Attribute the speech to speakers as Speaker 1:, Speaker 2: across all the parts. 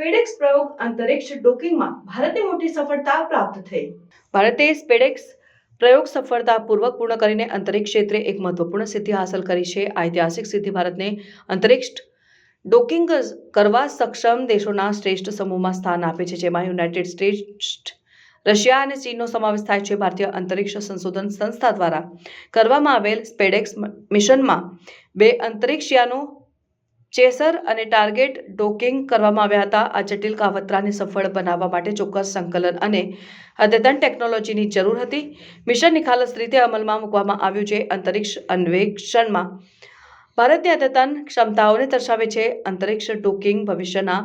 Speaker 1: સ્પેડેક્સ પ્રયોગ અંતરિક્ષ ડોકિંગમાં ભારતે મોટી સફળતા પ્રાપ્ત થઈ. ભારતે સ્પેડેક્સ પ્રયોગ સફળતાપૂર્વક પૂર્ણ કરીને અંતરિક્ષ ક્ષેત્રે એક મહત્વપૂર્ણ સિદ્ધિ હાંસલ કરી છે. ઐતિહાસિક સિદ્ધિ ભારતને અંતરિક્ષ ડોકિંગ કરવા સક્ષમ દેશોના શ્રેષ્ઠ સમૂહમાં સ્થાન આપે છે, જેમાં યુનાઇટેડ સ્ટેટ્સ રશિયા અને ચીનનો સમાવેશ થાય છે. ભારતીય અંતરિક્ષ સંશોધન સંસ્થા દ્વારા કરવામાં આવેલ સ્પેડેક્સ મિશનમાં બે અંતરિક્ષયાનો ચેસર અને ટાર્ગેટ ડોકિંગ કરવામાં આવ્યા હતા. આ જટિલ કાવતરાને સફળ બનાવવા માટે ચોક્કસ સંકલન અને અદ્યતન ટેકનોલોજીની જરૂર હતી. મિશન નિખાલસ રીતે અમલમાં મૂકવામાં આવ્યું છે. અંતરિક્ષ અન્વેષણમાં ભારતની અદ્યતન ક્ષમતાઓને દર્શાવે છે. અંતરિક્ષ ડોકિંગ ભવિષ્યના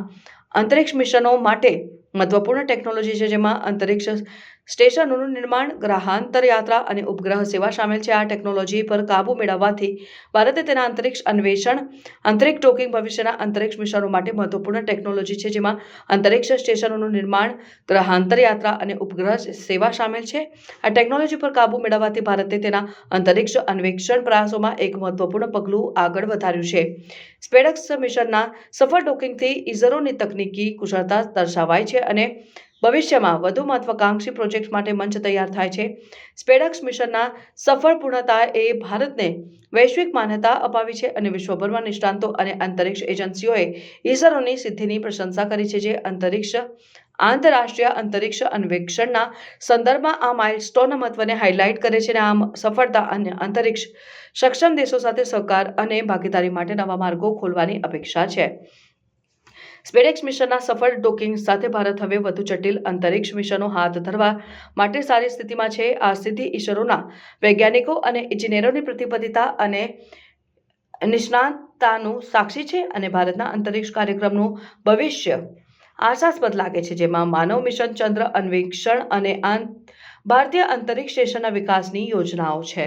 Speaker 1: અંતરિક્ષ મિશનો માટે મહત્વપૂર્ણ ટેકનોલોજી છે જેમાં અંતરિક્ષ સ્ટેશનોનું નિર્માણ, ગ્રહાંતર યાત્રા અને ઉપગ્રહ સેવા સામેલ છે. આ ટેકનોલોજી પર કાબૂ મેળવવાથી ભારતે તેના અંતરિક્ષ અન્વેષણ, અંતરિક્ષ ટોકિંગ ભવિષ્યના અંતરિક્ષ મિશનો માટે મહત્વપૂર્ણ ટેકનોલોજી છે, જેમાં અંતરિક્ષ સ્ટેશનોનું નિર્માણ, ગ્રહાંતર યાત્રા અને ઉપગ્રહ સેવા સામેલ છે. આ ટેકનોલોજી પર કાબૂ મેળવવાથી ભારતે તેના અંતરિક્ષ અન્વેષણ પ્રયાસોમાં એક મહત્વપૂર્ણ પગલું આગળ વધાર્યું છે. સ્પેડક્સ મિશનના સફળ ડોકિંગથી ઇઝરોની તકનીકી કુશળતા દર્શાવાય છે અને ભવિષ્યમાં વધુ મહત્વાકાંક્ષી પ્રોજેક્ટ માટે મંચ તૈયાર થાય છે. સ્પેડક્સ મિશનના સફળ પૂર્ણતાએ ભારતને વૈશ્વિક માન્યતા અપાવી છે અને વિશ્વભરમાં નિષ્ણાંતો અને અંતરિક્ષ એજન્સીઓએ ઇસરોની સિદ્ધિની પ્રશંસા કરી છે જે અંતરિક્ષ, આંતરરાષ્ટ્રીય અંતરિક્ષ અન્વેષણના સંદર્ભમાં આ માઇલસ્ટોન મહત્વને હાઇલાઇટ કરે છે અને આ સફળતા અને અંતરિક્ષ સક્ષમ દેશો સાથે સહકાર અને ભાગીદારી માટે નવા માર્ગો ખોલવાની અપેક્ષા છે. સ્પેડેક્સ મિશનના સફળ ડોકિંગ સાથે ભારત હવે વધુ જટિલ અંતરિક્ષ મિશનો હાથ ધરવા માટે સારી સ્થિતિમાં છે. આ સ્થિતિ ઈસરોના વૈજ્ઞાનિકો અને ઇજનેરોની પ્રતિબદ્ધતા અને નિષ્ણાતતાનું સાક્ષી છે અને ભારતના અંતરિક્ષ કાર્યક્રમનું ભવિષ્ય આશાસ્પદ લાગે છે, જેમાં માનવ મિશન ચંદ્ર અન્વેષણ અને ભારતીય અંતરિક્ષ સ્ટેશનના વિકાસની યોજનાઓ છે.